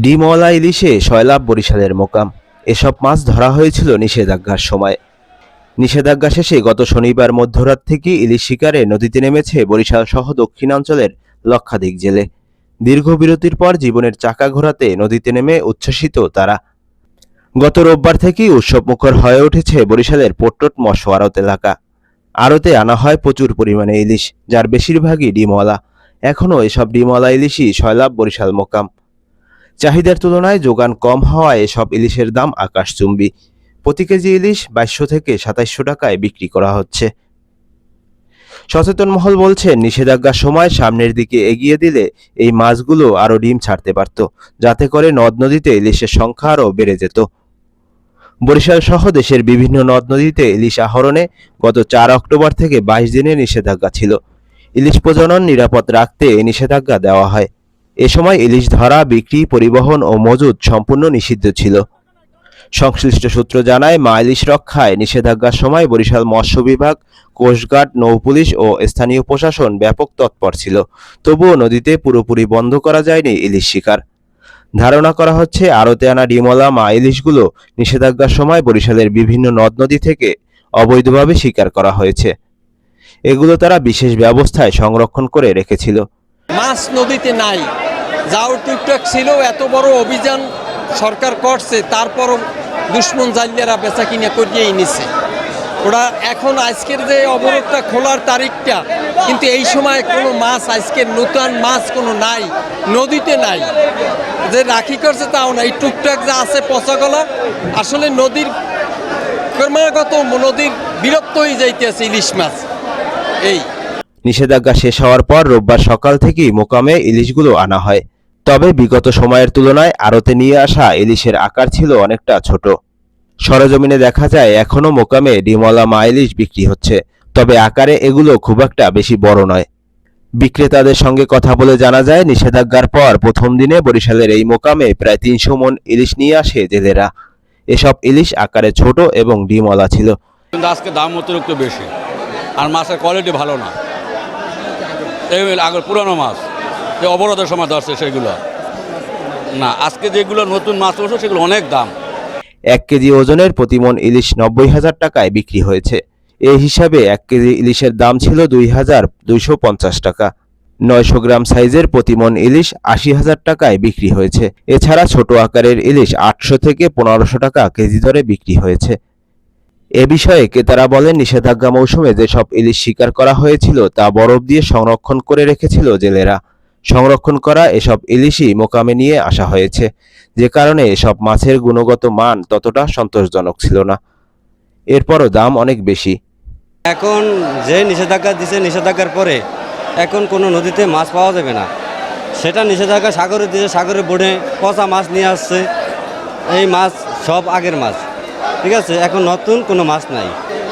ডিমওয়ালা ইলিশে শয়লাভ বরিশালের মোকাম। এসব মাছ ধরা হয়েছিল নিষেধাজ্ঞার সময়। নিষেধাজ্ঞা শেষে গত শনিবার মধ্যরাত থেকে ইলিশ শিকারে নদীতে নেমেছে বরিশাল সহ দক্ষিণাঞ্চলের লক্ষাধিক জেলে। দীর্ঘ বিরতির পর জীবনের চাকা ঘোরাতে নদীতে নেমে উচ্ছ্বসিত তারা। গত রোববার থেকেই উৎসবমুখর হয়ে উঠেছে বরিশালের পোট্টট মৎস্য আড়ত এলাকা। আড়তে আনা হয় প্রচুর পরিমাণে ইলিশ, যার বেশিরভাগই ডিমওয়ালা এখনও এসব ডিমওয়ালা ইলিশই শয়লাভ বরিশাল মোকাম। চাহিদার তুলনায় যোগান কম হওয়ায় এসব ইলিশের দাম আকাশচুম্বী। প্রতি কেজি ইলিশ বাইশশো থেকে সাতাইশশো টাকায় বিক্রি করা হচ্ছে। সচেতন মহল বলছেন নিষেধাজ্ঞার সময় সামনের দিকে এগিয়ে দিলে এই মাছগুলো আরও ডিম ছাড়তে পারত, যাতে করে নদ নদীতে ইলিশের সংখ্যা আরও বেড়ে যেত। বরিশাল সহ দেশের বিভিন্ন নদ নদীতে ইলিশ আহরণে গত চার অক্টোবর থেকে বাইশ দিনের নিষেধাজ্ঞা ছিল। ইলিশ প্রজনন নিরাপদ রাখতে এই নিষেধাজ্ঞা দেওয়া হয়। এ সময় ইলিশ ধরা বিক্রি, পরিবহন ও মজুদ সম্পূর্ণ নিষিদ্ধ ছিল। সংশ্লিষ্ট সূত্র জানায়, মা ইলিশ রক্ষায় নিষেধাজ্ঞার সময় বরিশাল মৎস্য বিভাগ কোস্টগার্ড নৌপুলিশ ও স্থানীয় প্রশাসন ব্যাপক তৎপর ছিল। তবুও নদীতে পুরোপুরি বন্ধ করা যায়নি ইলিশ শিকার। ধারণা করা হচ্ছে, আড়তে আনা ডিমলা মা ইলিশগুলো নিষেধাজ্ঞার সময় বরিশালের বিভিন্ন নদ নদী থেকে অবৈধভাবে শিকার করা হয়েছে। এগুলো তারা বিশেষ ব্যবস্থায় সংরক্ষণ করে রেখেছিল। মাছ নদীতে নাই। যাও টুকটাক ছিল, এত বড় অভিযান সরকার করছে, তারপরও দুশ্মন জালিয়ারা বেচা কিনা করিয়েই নিছে। ওরা এখন আজকের যে অবরোধটা খোলার তারিখটা, কিন্তু এই সময় কোনো মাছ, আজকের নতুন মাছ কোনো নাই, নদীতে নাই। যে রাখি করছে তাও না এই টুকটাক যা আছে পচাগলা আসলে নদীর ক্রমাগত নদীর বিরক্ত হয়ে যাইতেছে ইলিশ মাছ। এই। নিষেধাজ্ঞা শেষ হওয়ার পর রোববার সকাল থেকেই মোকামে ইলিশগুলো আনা হয়। তবে বিগত সময়ের তুলনায় আড়তে নিয়ে আসা ইলিশের আকার ছিল অনেকটা ছোট। সরজমিনে দেখা যায়, এখনও মোকামে ডিমলা মা ইলিশ বিক্রি হচ্ছে। তবে আকারে এগুলো খুব একটা বেশি বড় নয়। বিক্রেতাদের সঙ্গে কথা বলে জানা যায়, নিষেধাজ্ঞার পর প্রথম দিনে বরিশালের এই মোকামে প্রায় তিনশো মন ইলিশ নিয়ে আসে জেলেরা। এসব ইলিশ আকারে ছোট এবং ডিমলা ছিল। কিন্তু আজকে দাম অতিরিক্ত বেশি। আর মাছের কোয়ালিটি ভালো না। আগের পুরানো মাছ। যে অবরোধের সময় ধরছে সেগুলো। না, আজকে যেগুলো নতুন মাছ উঠছে সেগুলো অনেক দাম। এক কেজি ওজনের প্রতিমন ইলিশ নব্বই হাজার টাকায় বিক্রি হয়েছে। এই হিসাবে এক কেজি ইলিশের দাম ছিল দুই হাজার দুইশো পঞ্চাশ টাকা। নয়শো গ্রাম সাইজের প্রতিমন ইলিশ আশি হাজার টাকায় বিক্রি হয়েছে। এছাড়া ছোট আকারের ইলিশ আটশো থেকে পনেরোশো টাকা কেজি দরে বিক্রি হয়েছে। এ বিষয়ে ক্রেতারা বলেন, নিষেধাজ্ঞা মৌসুমে যেসব ইলিশ শিকার করা হয়েছিল, তা বরফ দিয়ে সংরক্ষণ করে রেখেছিল জেলেরা। সংরক্ষণ করা এসব ইলিশই মোকামে নিয়ে আসা হয়েছে। যে কারণে এসব মাছের গুণগত মান ততটা সন্তোষজনক ছিল না। এরপরও দাম অনেক বেশি। এখন যে নিষেধাজ্ঞা দিছে নিষেধাজ্ঞার পরে এখন কোনো নদীতে মাছ পাওয়া যাবে না। সেটা নিষেধাজ্ঞা সাগরে দিয়ে সাগরে বোর্ডে পচা মাছ নিয়ে আসছে। এই মাছ সব আগের মাছ। ঠিক আছে, এখন নতুন কোনো মাছ নাই।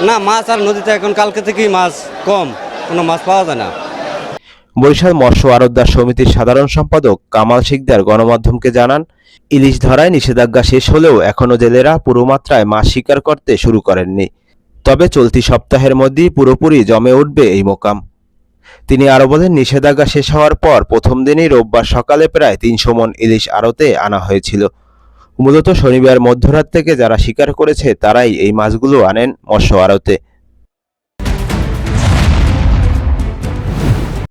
না, মাছ আর নদীতে এখন কালকে থেকেই মাছ কম, কোনো মাছ পাওয়া যায় না। বরিশাল মৎস্য আড়তদার সমিতির সাধারণ সম্পাদক কামাল শিকদার গণমাধ্যমকে জানান, ইলিশ ধরায় নিষেধাজ্ঞা শেষ হলেও এখনও জেলেরা পুরো মাত্রায় মাছ শিকার করতে শুরু করেননি। তবে চলতি সপ্তাহের মধ্যেই পুরোপুরি জমে উঠবে এই মোকাম। তিনি আরও বলেন, নিষেধাজ্ঞা শেষ হওয়ার পর প্রথম দিনই রোববার সকালে প্রায় তিনশো মন ইলিশ আড়তে আনা হয়েছিল। মূলত শনিবার মধ্যরাত থেকে যারা শিকার করেছে তারাই এই মাছগুলো আনেন মৎস্য আড়তে।